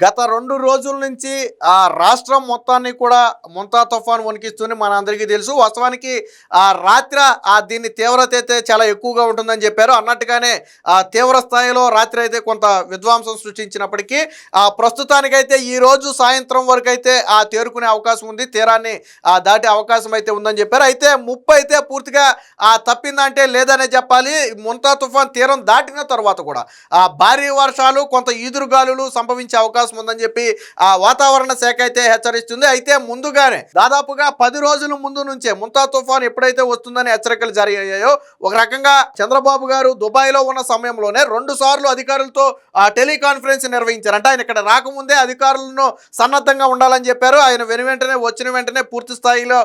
గత రెండు రోజుల నుంచి ఆ రాష్ట్రం మొత్తాన్ని కూడా ముంతా తుఫాన్ వణికిస్తుంది. మన అందరికీ తెలుసు. వాస్తవానికి ఆ రాత్రి ఆ దీని తీవ్రత అయితే చాలా ఎక్కువగా ఉంటుందని చెప్పారు. అన్నట్టుగానే ఆ తీవ్ర స్థాయిలో రాత్రి అయితే కొంత విధ్వంసం సృష్టించినప్పటికీ ఆ ప్రస్తుతానికైతే ఈ రోజు సాయంత్రం వరకు అయితే ఆ తేరుకునే అవకాశం ఉంది. తీరాన్ని ఆ దాటే అవకాశం అయితే ఉందని చెప్పారు. అయితే ముప్పు అయితే పూర్తిగా ఆ తప్పిందంటే లేదనే చెప్పాలి. ముంతా తుఫాన్ తీరం దాటిన తర్వాత కూడా ఆ భారీ వర్షాలు కొంత ఈదురుగాలులు సంభవించే అవకాశం ఉందని చెప్పి ఆ వాతావరణ శాఖ అయితే హెచ్చరిస్తుంది. అయితే ముందుగానే దాదాపుగా పది రోజుల ముందు నుంచే ముంతా తుఫాన్ ఎప్పుడైతే వస్తుందని హెచ్చరికలు జారీ అయ్యాయో ఒక రకంగా చంద్రబాబు గారు దుబాయ్లో ఉన్న సమయంలోనే రెండు సార్లు అధికారులతో ఆ టెలికాన్ఫరెన్స్ నిర్వహించారు. అంటే ఆయన ఇక్కడ రాకముందే అధికారులను సన్నద్ధంగా ఉండాలని చెప్పారు. ఆయన వెను వెంటనే వచ్చిన వెంటనే పూర్తి స్థాయిలో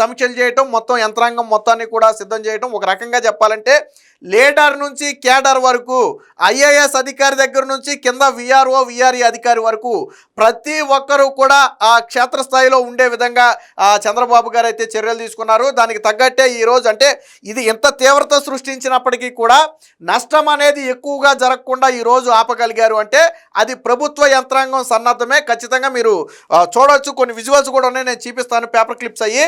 సమీక్షలు చేయటం మొత్తం యంత్రాంగం మొత్తాన్ని కూడా సిద్ధం చేయటం ఒక రకంగా చెప్పాలంటే లీడర్ నుంచి కేడర్ వరకు ఐఏఎస్ అధికారి దగ్గర నుంచి కింద విఆర్ఓ విఆర్ఈ అధికారి వరకు ప్రతి ఒక్కరూ కూడా ఆ క్షేత్రస్థాయిలో ఉండే విధంగా చంద్రబాబు గారు అయితే చర్యలు తీసుకున్నారు. దానికి తగ్గట్టే ఈరోజు అంటే ఇది ఎంత తీవ్రత సృష్టించినప్పటికీ కూడా నష్టం అనేది ఎక్కువగా జరగకుండా ఈరోజు ఆపగలిగారు అంటే అది ప్రభుత్వ యంత్రాంగం సన్నద్ధమే. ఖచ్చితంగా మీరు చూడవచ్చు కొన్ని విజువల్స్ కూడా ఉన్నాయి. నేను చూపిస్తాను. పేపర్ క్లిప్స్ అయ్యి.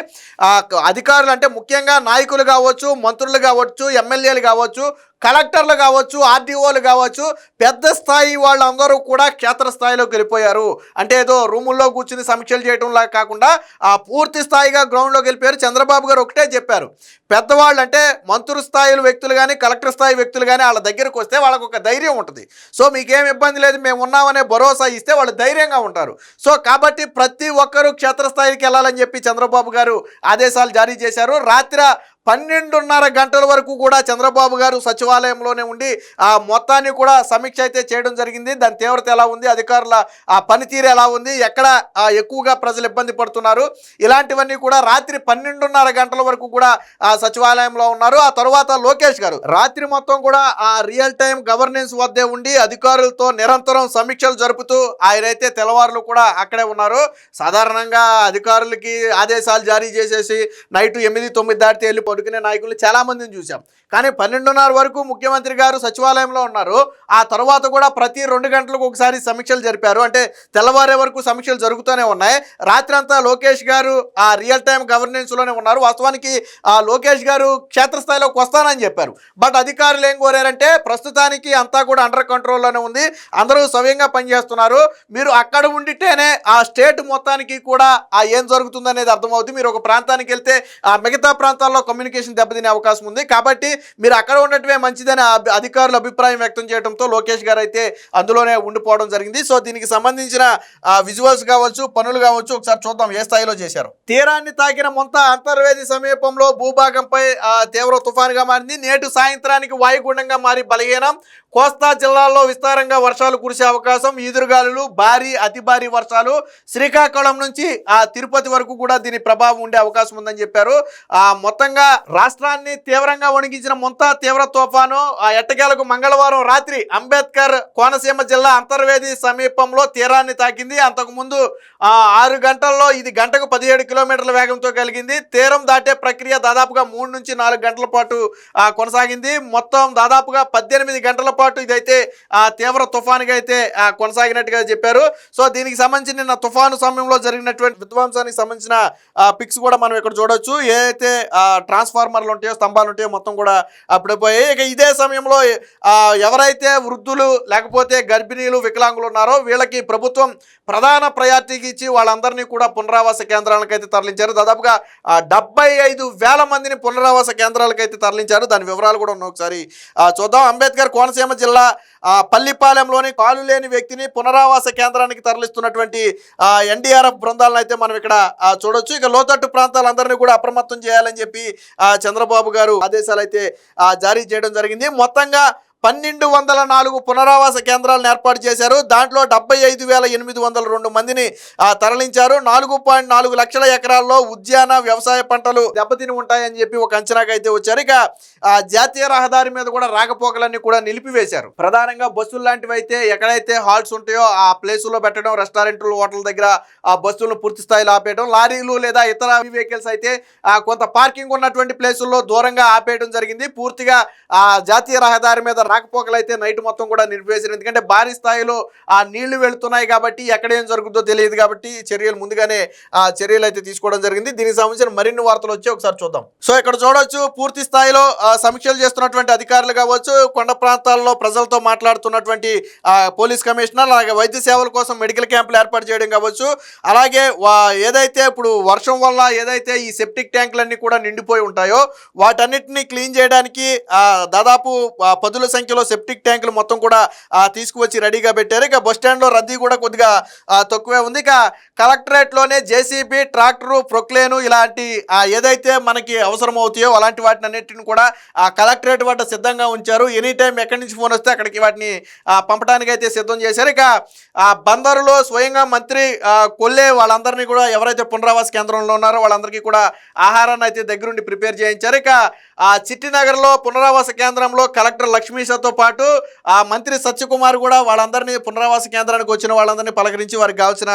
అధికారులు అంటే ముఖ్యంగా నాయకులు కావచ్చు మంత్రులు కావచ్చు ఎమ్మెల్యేలు కావచ్చు కావచ్చు కలెక్టర్లు కావచ్చు ఆర్డీఓలు కావచ్చు పెద్ద స్థాయి వాళ్ళందరూ కూడా క్షేత్రస్థాయిలోకి వెళ్ళిపోయారు. అంటే ఏదో రూముల్లో కూర్చుని సమీక్షలు చేయడంలా కాకుండా ఆ పూర్తి స్థాయిగా గ్రౌండ్లోకి వెళ్ళిపోయారు. చంద్రబాబు గారు ఒకటే చెప్పారు. పెద్దవాళ్ళు అంటే మంత్రి స్థాయి వ్యక్తులు కానీ కలెక్టర్ స్థాయి వ్యక్తులు కానీ వాళ్ళ దగ్గరకు వస్తే వాళ్ళకు ఒక ధైర్యం ఉంటుంది. సో మీకేం ఇబ్బంది లేదు మేము ఉన్నామనే భరోసా ఇస్తే వాళ్ళు ధైర్యంగా ఉంటారు. సో కాబట్టి ప్రతి ఒక్కరూ క్షేత్రస్థాయికి వెళ్ళాలని చెప్పి చంద్రబాబు గారు ఆదేశాలు జారీ చేశారు. రాత్రి పన్నెండున్నర గంటల వరకు కూడా చంద్రబాబు గారు సచివాలయంలోనే ఉండి ఆ మొత్తాన్ని కూడా సమీక్ష అయితే చేయడం జరిగింది. దాని తీవ్రత ఎలా ఉంది? అధికారుల ఆ పనితీరు ఎలా ఉంది? ఎక్కడ ఎక్కువగా ప్రజలు ఇబ్బంది పడుతున్నారు? ఇలాంటివన్నీ కూడా రాత్రి పన్నెండున్నర గంటల వరకు కూడా ఆ సచివాలయంలో ఉన్నారు. ఆ తర్వాత లోకేష్ గారు రాత్రి మొత్తం కూడా ఆ రియల్ టైం గవర్నెన్స్ వద్దే ఉండి అధికారులతో నిరంతరం సమీక్షలు జరుపుతూ ఆయనైతే తెల్లవారులు కూడా అక్కడే ఉన్నారు. సాధారణంగా అధికారులకి ఆదేశాలు జారీ చేసేసి నైట్ ఎనిమిది తొమ్మిది దాటితే వెళ్ళి పడుకునే నాయకులు చాలా మందిని చూసాం కానీ పన్నెండున్నర వరకు ముఖ్యమంత్రి గారు సచివాలయంలో ఉన్నారు. ఆ తర్వాత కూడా ప్రతి రెండు గంటలకు ఒకసారి సమీక్షలు జరిపారు. అంటే తెల్లవారే వరకు సమీక్షలు జరుగుతూనే ఉన్నాయి. రాత్రి అంతా లోకేష్ గారు ఆ రియల్ టైం గవర్నెన్స్లోనే ఉన్నారు. వాస్తవానికి ఆ లోకేష్ గారు క్షేత్రస్థాయిలోకి వస్తానని చెప్పారు. బట్ అధికారులు ఏం కోరారంటే ప్రస్తుతానికి అంతా కూడా అండర్ కంట్రోల్లోనే ఉంది. అందరూ సవ్యంగా పనిచేస్తున్నారు. మీరు అక్కడ ఉండితేనే ఆ స్టేట్ మొత్తానికి కూడా ఆ ఏం జరుగుతుందనేది అర్థమవుతుంది మీరు ఒక ప్రాంతానికి వెళ్తే ఆ మిగతా ప్రాంతాల్లో కమ్యూనికేషన్ దెబ్బతినే అవకాశం ఉంది. కాబట్టి మీరు అక్కడ ఉండటమే మంచిదని అధికారులు అభిప్రాయం వ్యక్తం చేయడంతో లోకేష్ గారు అయితే అందులోనే ఉండిపోవడం జరిగింది. సో దీనికి సంబంధించిన విజువల్స్ కావచ్చు పనులు కావచ్చు ఒకసారి చూద్దాం. ఏ స్థాయిలో చేశారు? తీరాన్ని తాకిన మొంత అంతర్వేది సమీపంలో భూభాగంపై తీవ్ర తుఫానుగా మారింది. నేటి సాయంత్రానికి వాయుగుండంగా మారి బలహీనం. కోస్తా జిల్లాల్లో విస్తారంగా వర్షాలు కురిసే అవకాశం ఈదురుగాలులు భారీ అతి భారీ వర్షాలు. శ్రీకాకుళం నుంచి ఆ తిరుపతి వరకు కూడా దీని ప్రభావం ఉండే అవకాశం ఉందని చెప్పారు. ఆ మొత్తంగా రాష్ట్రాన్ని తీవ్రంగా వణికించిన మొంత తీవ్ర తుఫాను ఆ ఎట్టకేలకు మంగళవారం రాత్రి అంబేద్కర్ కోనసీమ జిల్లా అంతర్వేది సమీపంలో తీరాన్ని తాకింది. అంతకుముందు ఆ, ఆరు గంటల్లో ఇది గంటకు పదిహేడు కిలోమీటర్ల వేగంతో కలిగింది. తీరం దాటే ప్రక్రియ దాదాపుగా మూడు నుంచి నాలుగు గంటల పాటు కొనసాగింది. మొత్తం దాదాపుగా పద్దెనిమిది గంటల పాటు ఇదైతే తీవ్ర తుఫాన్గా అయితే కొనసాగినట్టుగా చెప్పారు. సో దీనికి సంబంధించి నిన్న తుఫాను సమయంలో జరిగినటువంటి విధ్వంసానికి సంబంధించిన పిక్స్ కూడా మనం ఇక్కడ చూడొచ్చు. ఏదైతే ట్రాన్స్ఫార్మర్లు ఉంటాయో స్తంభాలు ఉంటాయో మొత్తం కూడా అప్పుడైపోయాయి ఇక ఇదే సమయంలో ఎవరైతే వృద్ధులు లేకపోతే గర్భిణీలు వికలాంగులు ఉన్నారో వీళ్ళకి ప్రభుత్వం ప్రధాన ప్రయారిటీకి ఇచ్చి వాళ్ళందరినీ కూడా పునరావాస కేంద్రాలకు అయితే తరలించారు. దాదాపుగా డెబ్బై ఐదు వేల మందిని పునరావాస కేంద్రాలకు అయితే తరలించారు. దాని వివరాలు కూడా ఉన్నాయి ఒకసారి చూద్దాం. అంబేద్కర్ కోనసీమ జిల్లా ఆ, పల్లిపాలెంలోని కాలు లేని వ్యక్తిని పునరావాస కేంద్రానికి తరలిస్తున్నటువంటి ఎన్డీఆర్ఎఫ్ బృందాలను అయితే మనం ఇక్కడ చూడొచ్చు. ఇక లోతట్టు ప్రాంతాలందరినీ కూడా అప్రమత్తం చేయాలని చెప్పి ఆ, చంద్రబాబు గారు ఆదేశాలు అయితే జారీ చేయడం జరిగింది. మొత్తంగా పన్నెండు వందల నాలుగు పునరావాస కేంద్రాలను ఏర్పాటు చేశారు. దాంట్లో డెబ్బై ఐదు వేల ఎనిమిది వందల రెండు మందిని తరలించారు. నాలుగు పాయింట్ నాలుగు లక్షల ఎకరాల్లో ఉద్యాన వ్యవసాయ పంటలు దెబ్బతిని ఉంటాయని చెప్పి ఒక అంచనాకు అయితే వచ్చారు. ఇక ఆ, జాతీయ రహదారి మీద కూడా రాకపోకలన్నీ కూడా నిలిపివేశారు. ప్రధానంగా బస్సులు లాంటివి అయితే ఎక్కడైతే హాల్స్ ఉంటాయో ఆ ప్లేసుల్లో పెట్టడం రెస్టారెంట్లు హోటల్ దగ్గర ఆ బస్సులను పూర్తి స్థాయిలో ఆపేయడం లారీలు లేదా ఇతర వెహికల్స్ అయితే కొంత పార్కింగ్ ఉన్నటువంటి ప్లేసుల్లో దూరంగా ఆపేయడం జరిగింది. పూర్తిగా ఆ జాతీయ రహదారి మీద రాకపోకలు అయితే నైట్ మొత్తం కూడా నిలిపివేశారు ఎందుకంటే భారీ స్థాయిలో ఆ నీళ్ళు వెళుతున్నాయి కాబట్టి ఎక్కడ ఏం జరుగుతుందో తెలియదు కాబట్టి చర్యలు ముందుగానే ఆ చర్యలు అయితే తీసుకోవడం జరిగింది. దీనికి సంబంధించిన మరిన్ని వార్తలు వచ్చి ఒకసారి చూద్దాం. సో ఇక్కడ చూడొచ్చు పూర్తి స్థాయిలో సమీక్షలు చేస్తున్నటువంటి అధికారులు కావచ్చు కొండ ప్రాంతాల్లో ప్రజలతో మాట్లాడుతున్నటువంటి పోలీస్ కమిషనర్ అలాగే వైద్య సేవల కోసం మెడికల్ క్యాంపులు ఏర్పాటు చేయడం కావచ్చు. అలాగే ఏదైతే ఇప్పుడు వర్షం వల్ల ఏదైతే ఈ సెప్టిక్ ట్యాంకులన్నీ కూడా నిండిపోయి ఉంటాయో వాటన్నిటిని క్లీన్ చేయడానికి దాదాపు పదుల సంఖ్యలో సెప్టిక్ ట్యాంకులు మొత్తం కూడా తీసుకువచ్చి రెడీగా పెట్టారు. ఇక బస్ రద్దీ కూడా కొద్దిగా తక్కువే ఉంది. ఇక కలెక్టరేట్లోనే జేసీబీ ట్రాక్టరు ప్రొక్లేను ఇలాంటి ఏదైతే మనకి అవసరం అవుతాయో అలాంటి వాటిని అన్నిటిని కూడా ఆ కలెక్టరేట్ వద్ద సిద్ధంగా ఉంచారు. ఎనీ టైం ఎక్కడి నుంచి ఫోన్ వస్తే అక్కడికి వాటిని పంపడానికి అయితే సిద్ధం చేశారు. ఇక ఆ బందరులో స్వయంగా మంత్రి కొల్లే వాళ్ళందరినీ కూడా ఎవరైతే పునరావాస కేంద్రంలో ఉన్నారో వాళ్ళందరికీ కూడా ఆహారాన్ని అయితే దగ్గరుండి ప్రిపేర్ చేయించారు. ఇక ఆ చిట్టినగర్లో పునరావాస కేంద్రంలో కలెక్టర్ లక్ష్మీషతో పాటు ఆ మంత్రి సత్యకుమార్ కూడా వాళ్ళందరినీ పునరావాస కేంద్రానికి వచ్చిన వాళ్ళందరినీ పలకరించి వారికి కావాల్సిన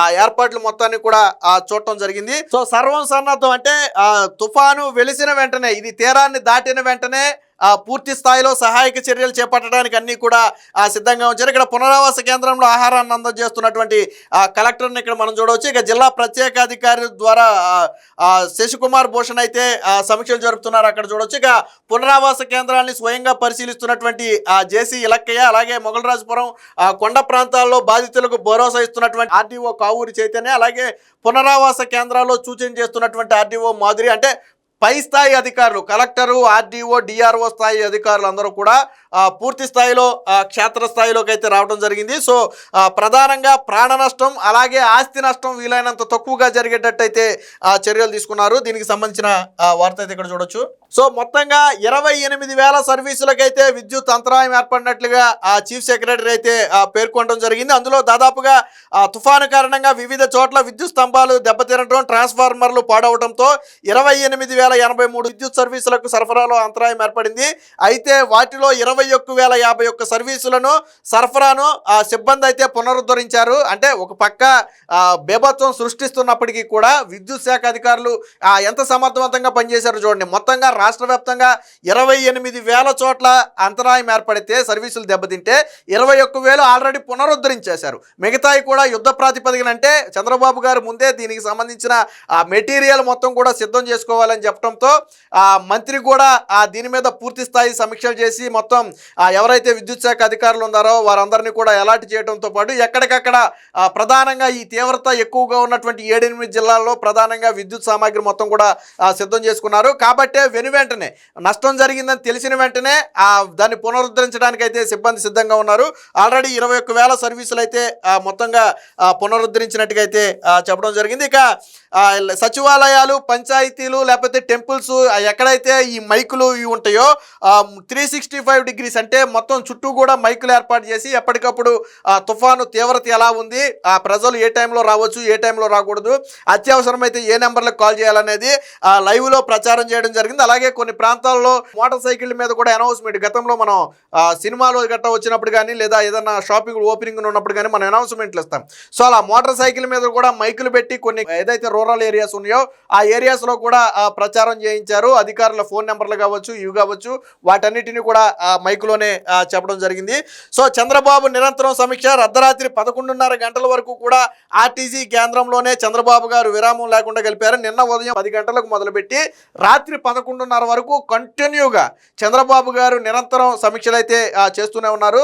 ఆ ఏర్పాట్లు మొత్తాన్ని కూడా ఆ చూడటం జరిగింది. సో సర్వం సన్నద్ధం అంటే ఆ తుఫాను వెలిసిన వెంటనే ఇది తీరాన్ని దాటిన వెంటనే పూర్తి స్థాయిలో సహాయక చర్యలు చేపట్టడానికి అన్నీ కూడా సిద్ధంగా ఉంచారు. ఇక్కడ పునరావాస కేంద్రంలో ఆహారాన్ని అందజేస్తున్నటువంటి ఆ కలెక్టర్ని ఇక్కడ మనం చూడవచ్చు. ఇక జిల్లా ప్రత్యేక అధికారి ద్వారా శశికుమార్ భూషణ్ అయితే సమీక్షలు జరుపుతున్నారు అక్కడ చూడవచ్చు. ఇక పునరావాస కేంద్రాన్ని స్వయంగా పరిశీలిస్తున్నటువంటి జేసీ ఇలక్కయ్య అలాగే మొగలరాజపురం కొండ ప్రాంతాల్లో బాధితులకు భరోసా ఇస్తున్నటువంటి ఆర్డీఓ కావూరి చైతన్య అలాగే పునరావాస కేంద్రాల్లో సూచన చేస్తున్నటువంటి ఆర్డీఓ మాధురి. అంటే పై స్థాయి అధికారులు కలెక్టరు ఆర్డీఓ డిఆర్ఓ స్థాయి అధికారులు అందరూ కూడా పూర్తి స్థాయిలో క్షేత్రస్థాయిలోకి క్షేత్ర స్థాయిలోకి అయితే రావడం జరిగింది. సో ప్రధానంగా ప్రాణ నష్టం అలాగే ఆస్తి నష్టం వీలైనంత తక్కువగా జరిగేటట్టయితే ఆ, చర్యలు తీసుకున్నారు. దీనికి సంబంధించిన వార్త అయితే ఇక్కడ చూడొచ్చు. సో మొత్తంగా ఇరవై ఎనిమిది వేల సర్వీసులకైతే విద్యుత్ అంతరాయం ఏర్పడినట్లుగా ఆ చీఫ్ సెక్రటరీ అయితే పేర్కొనడం జరిగింది. అందులో దాదాపుగా ఆ, తుఫాను కారణంగా వివిధ చోట్ల విద్యుత్ స్తంభాలు దెబ్బతినడం ట్రాన్స్ఫార్మర్లు పాడవడంతో ఇరవై ఎనిమిది వేల ఎనభై మూడు విద్యుత్ సర్వీసులకు సరఫరాలో అంతరాయం ఏర్పడింది. అయితే వాటిలో ఇరవై ఒక్క వేల యాభై ఒక్క సర్వీసులను సరఫరాను ఆ సిబ్బంది అయితే పునరుద్ధరించారు. అంటే ఒక పక్క బేభత్వం సృష్టిస్తున్నప్పటికీ కూడా విద్యుత్ శాఖ అధికారులు ఎంత సమర్థవంతంగా పనిచేశారు చూడండి. మొత్తంగా రాష్ట్ర వ్యాప్తంగా ఇరవై ఎనిమిది వేల చోట్ల అంతరాయం ఏర్పడితే సర్వీసులు దెబ్బతింటే ఇరవై ఒక్క వేలు ఆల్రెడీ పునరుద్ధరించేశారు. మిగతాయి కూడా యుద్ధ ప్రాతిపదికన అంటే చంద్రబాబు గారు ముందే దీనికి సంబంధించిన ఆ మెటీరియల్ మొత్తం కూడా సిద్ధం చేసుకోవాలని చెప్పడంతో ఆ మంత్రి కూడా ఆ దీని మీద పూర్తి స్థాయి సమీక్షలు చేసి మొత్తం ఎవరైతే విద్యుత్ శాఖ అధికారులు ఉన్నారో వారందరినీ కూడా అలాట్ చేయడంతో పాటు ఎక్కడికక్కడ ప్రధానంగా ఈ తీవ్రత ఎక్కువగా ఉన్నటువంటి ఏడెనిమిది జిల్లాల్లో ప్రధానంగా విద్యుత్ సామాగ్రి మొత్తం కూడా సిద్ధం చేసుకున్నారు. కాబట్టే వెను వెంటనే నష్టం జరిగిందని తెలిసిన వెంటనే దాన్ని పునరుద్ధరించడానికి అయితే సిబ్బంది సిద్ధంగా ఉన్నారు. ఆల్రెడీ ఇరవై ఒక్క వేల సర్వీసులు అయితే మొత్తంగా పునరుద్ధరించినట్టుగా అయితే చెప్పడం జరిగింది. ఇక సచివాలయాలు పంచాయతీలు లేకపోతే టెంపుల్స్ ఎక్కడైతే ఈ మైకులు ఇవి ఉంటాయో త్రీ సిక్స్టీ ఫైవ్ డిగ్రీస్ అంటే మొత్తం చుట్టూ కూడా మైకులు ఏర్పాటు చేసి ఎప్పటికప్పుడు తుఫాను తీవ్రత ఎలా ఉంది ఆ ప్రజలు ఏ టైంలో రావచ్చు ఏ టైంలో రాకూడదు అత్యవసరమైతే ఏ నెంబర్లకు కాల్ చేయాలనేది ఆ, లైవ్లో ప్రచారం చేయడం జరిగింది. అలాగే అలాగే కొన్ని ప్రాంతాల్లో మోటార్ సైకిల్ మీద కూడా అనౌన్స్మెంట్. గతంలో మనం సినిమాలు సినిమాలో గట్రా వచ్చినప్పుడు కానీ లేదా ఏదైనా షాపింగ్ ఓపెనింగ్ ఉన్నప్పుడు కానీ మనం అనౌన్స్మెంట్లు ఇస్తాం. సో అలా మోటార్ సైకిల్ మీద కూడా మైకులు పెట్టి కొన్ని ఏదైతే రూరల్ ఏరియాస్ ఉన్నాయో ఆ ఏరియాస్లో కూడా ప్రచారం చేయించారు. అధికారుల ఫోన్ నెంబర్లు కావచ్చు ఇవి కావచ్చు వాటన్నిటిని కూడా మైకులోనే చెప్పడం జరిగింది. సో చంద్రబాబు నిరంతరం సమీక్ష అర్ధరాత్రి పదకొండున్నర గంటల వరకు కూడా ఆర్టీసీ కేంద్రంలోనే చంద్రబాబు గారు విరామం లేకుండా గెలిపారు. నిన్న ఉదయం పది గంటలకు మొదలుపెట్టి రాత్రి పదకొండు పదకొండున్నర వరకు కంటిన్యూగా చంద్రబాబు గారు నిరంతరం సమీక్షలు అయితే చేస్తూనే ఉన్నారు.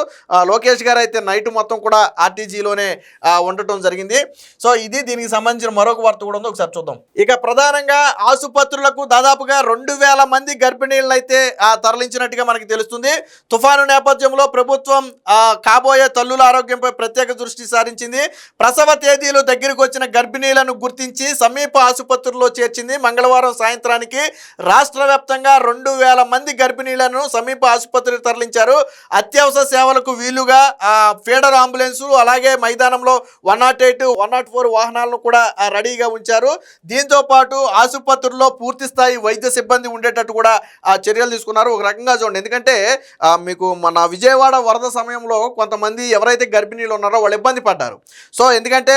లోకేష్ గారు అయితే నైట్ మొత్తం కూడా ఆర్టీజీలోనే ఉండటం జరిగింది. సో ఇది దీనికి సంబంధించిన మరొక వార్త కూడా ఉంది. ఒకసారి చూద్దాం. ఇక ప్రధానంగా ఆసుపత్రులకు దాదాపుగా రెండు వేల మంది గర్భిణీలను అయితే తరలించినట్టుగా మనకి తెలుస్తుంది. తుఫాను నేపథ్యంలో ప్రభుత్వం కాబోయే తల్లుల ఆరోగ్యంపై ప్రత్యేక దృష్టి సారించింది. ప్రసవ తేదీలు దగ్గరికి వచ్చిన గర్భిణీలను గుర్తించి సమీప ఆసుపత్రుల్లో చేర్చింది. మంగళవారం సాయంత్రానికి రాష్ట్ర వ్యాప్తంగా రెండు వేల మంది గర్భిణీలను సమీప ఆసుపత్రికి తరలించారు. అత్యవసర సేవలకు వీలుగా ఫీడర్ అంబులెన్సు అలాగే మైదానంలో one naught eight one naught four వాహనాలను కూడా రెడీగా ఉంచారు. దీంతో పాటు ఆసుపత్రుల్లో పూర్తి స్థాయి వైద్య సిబ్బంది ఉండేటట్టు కూడా ఆ చర్యలు తీసుకున్నారు. ఒక రకంగా చూడండి. ఎందుకంటే మీకు మన విజయవాడ వరద సమయంలో కొంతమంది ఎవరైతే గర్భిణీలు ఉన్నారో వాళ్ళు ఇబ్బంది పడ్డారు. సో ఎందుకంటే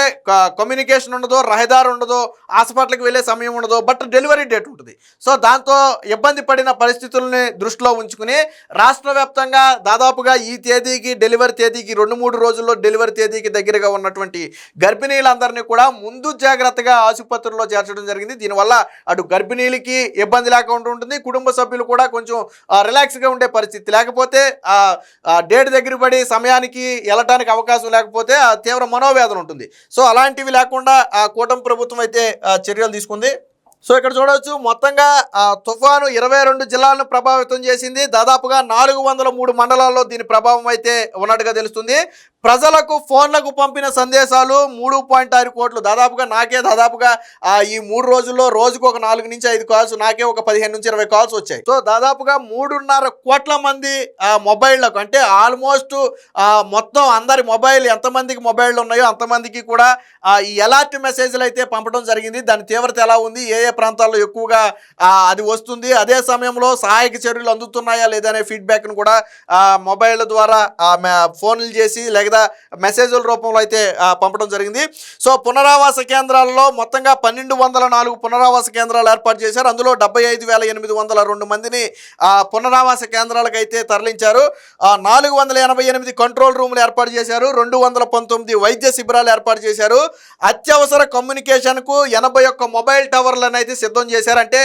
కమ్యూనికేషన్ ఉండదో రహదారు ఉండదో హాస్పిటల్కి వెళ్ళే సమయం ఉండదో బట్ డెలివరీ డేట్ ఉంటుంది. సో దాంతో ఇబ్బంది పడిన పరిస్థితుల్ని దృష్టిలో ఉంచుకుని రాష్ట్ర వ్యాప్తంగా దాదాపుగా ఈ తేదీకి డెలివరీ తేదీకి రెండు మూడు రోజుల్లో డెలివరీ తేదీకి దగ్గరగా ఉన్నటువంటి గర్భిణీలందరినీ కూడా ముందు జాగ్రత్తగా ఆసుపత్రిలో చేర్చడం జరిగింది. దీనివల్ల అటు గర్భిణీలకి ఇబ్బంది లేకుండా ఉంటుంది. కుటుంబ సభ్యులు కూడా కొంచెం రిలాక్స్గా ఉండే పరిస్థితి. లేకపోతే డేట్ దగ్గర పడి సమయానికి వెళ్ళటానికి అవకాశం లేకపోతే ఆ తీవ్ర మనోవేదన ఉంటుంది. సో అలాంటివి లేకుండా ఆ కూటమి ప్రభుత్వం అయితే చర్యలు తీసుకుంది. సో ఇక్కడ చూడవచ్చు మొత్తంగా ఆ, తుఫాను ఇరవై రెండు జిల్లాలను ప్రభావితం చేసింది. దాదాపుగా నాలుగు వందల మూడు మండలాల్లో దీని ప్రభావం అయితే ఉన్నట్టుగా తెలుస్తుంది. ప్రజలకు ఫోన్లకు పంపిన సందేశాలు మూడు పాయింట్ ఆరు కోట్లు. దాదాపుగా నాకే దాదాపుగా ఈ మూడు రోజుల్లో రోజుకు ఒక నాలుగు నుంచి ఐదు కాల్స్ నాకే ఒక పదిహేను నుంచి ఇరవై కాల్స్ వచ్చాయి. సో దాదాపుగా మూడున్నర కోట్ల మంది మొబైళ్ళకు అంటే ఆల్మోస్ట్ మొత్తం అందరి మొబైల్ ఎంతమందికి మొబైల్ ఉన్నాయో అంతమందికి కూడా ఈ అలర్ట్ మెసేజ్లు అయితే పంపడం జరిగింది. దాని తీవ్రత ఎలా ఉంది? ఏ ఏ ప్రాంతాల్లో ఎక్కువగా అది వస్తుంది? అదే సమయంలో సహాయక చర్యలు అందుతున్నాయా లేదా అనే ఫీడ్బ్యాక్ను కూడా మొబైల్ ద్వారా ఫోన్లు చేసి లేదా మెసేజ్ల రూపంలో అయితే పంపడం జరిగింది. సో పునరావాస కేంద్రాల్లో మొత్తంగా పన్నెండు వందల నాలుగు పునరావాస కేంద్రాలు ఏర్పాటు చేశారు. అందులో డెబ్బై ఐదు వేల ఎనిమిది వందల రెండు మందిని ఆ, పునరావాస కేంద్రాలకు అయితే తరలించారు నాలుగు వందల ఎనభై ఎనిమిది కంట్రోల్ రూమ్లు ఏర్పాటు చేశారు. రెండు వందల పంతొమ్మిది వైద్య శిబిరాలు ఏర్పాటు చేశారు. అత్యవసర కమ్యూనికేషన్కు ఎనభై ఒక్క మొబైల్ టవర్లను అయితే సిద్ధం చేశారంటే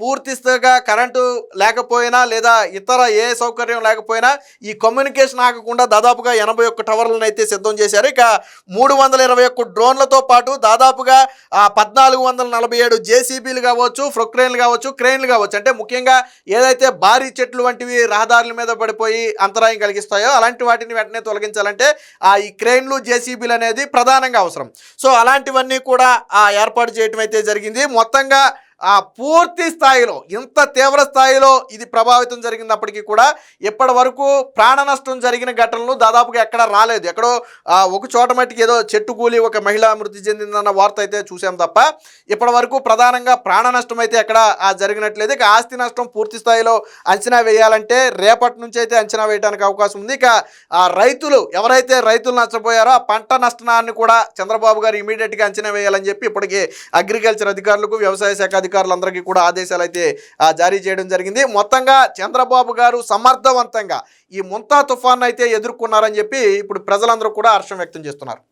పూర్తిగా కరెంటు లేకపోయినా లేదా ఇతర ఏ సౌకర్యం లేకపోయినా ఈ కమ్యూనికేషన్ ఆగకుండా దాదాపుగా ఎనభై ఒక్క టవర్లను అయితే సిద్ధం చేశారు. ఇక మూడు వందల ఇరవై ఒక్క డ్రోన్లతో పాటు దాదాపుగా పద్నాలుగు వందల నలభై ఏడు జేసీబీలు కావచ్చు ఫ్రొక్రెయిన్లు కావచ్చు క్రెయిన్లు కావచ్చు. అంటే ముఖ్యంగా ఏదైతే భారీ చెట్లు వంటివి రహదారుల మీద పడిపోయి అంతరాయం కలిగిస్తాయో అలాంటి వాటిని వెంటనే తొలగించాలంటే ఆ ఈ క్రెయిన్లు జేసీబీలు అనేది ప్రధానంగా అవసరం. సో అలాంటివన్నీ కూడా ఏర్పాటు చేయటం అయితే జరిగింది. మొత్తంగా ఆ పూర్తి స్థాయిలో ఇంత తీవ్ర స్థాయిలో ఇది ప్రభావితం జరిగినప్పటికీ కూడా ఇప్పటి వరకు ప్రాణ నష్టం జరిగిన ఘటనలు దాదాపుగా ఎక్కడ రాలేదు. ఎక్కడో ఆ, ఒక చోట మట్టికి ఏదో చెట్టు కూలి ఒక మహిళ మృతి చెందిందన్న వార్త అయితే చూసాం తప్ప ఇప్పటి వరకు ప్రధానంగా ప్రాణ నష్టం అయితే ఎక్కడ జరిగినట్లేదు. ఇక ఆస్తి నష్టం పూర్తి స్థాయిలో అంచనా వేయాలంటే రేపటి నుంచి అయితే అంచనా వేయడానికి అవకాశం ఉంది. ఇక ఆ రైతులు ఎవరైతే రైతులు నష్టపోయారో ఆ పంట నష్టాన్ని కూడా చంద్రబాబు గారు ఇమీడియట్గా అంచనా వేయాలని చెప్పి ఇప్పటికే అగ్రికల్చర్ అధికారులకు వ్యవసాయ శాఖ అధికారులందరికీ కూడా ఆదేశాలు అయితే జారీ చేయడం జరిగింది. మొత్తంగా చంద్రబాబు గారు సమర్థవంతంగా ఈ ముంతా తుఫాన్ అయితే ఎదుర్కొన్నారని చెప్పి ఇప్పుడు ప్రజలందరూ కూడా హర్షం వ్యక్తం చేస్తున్నారు.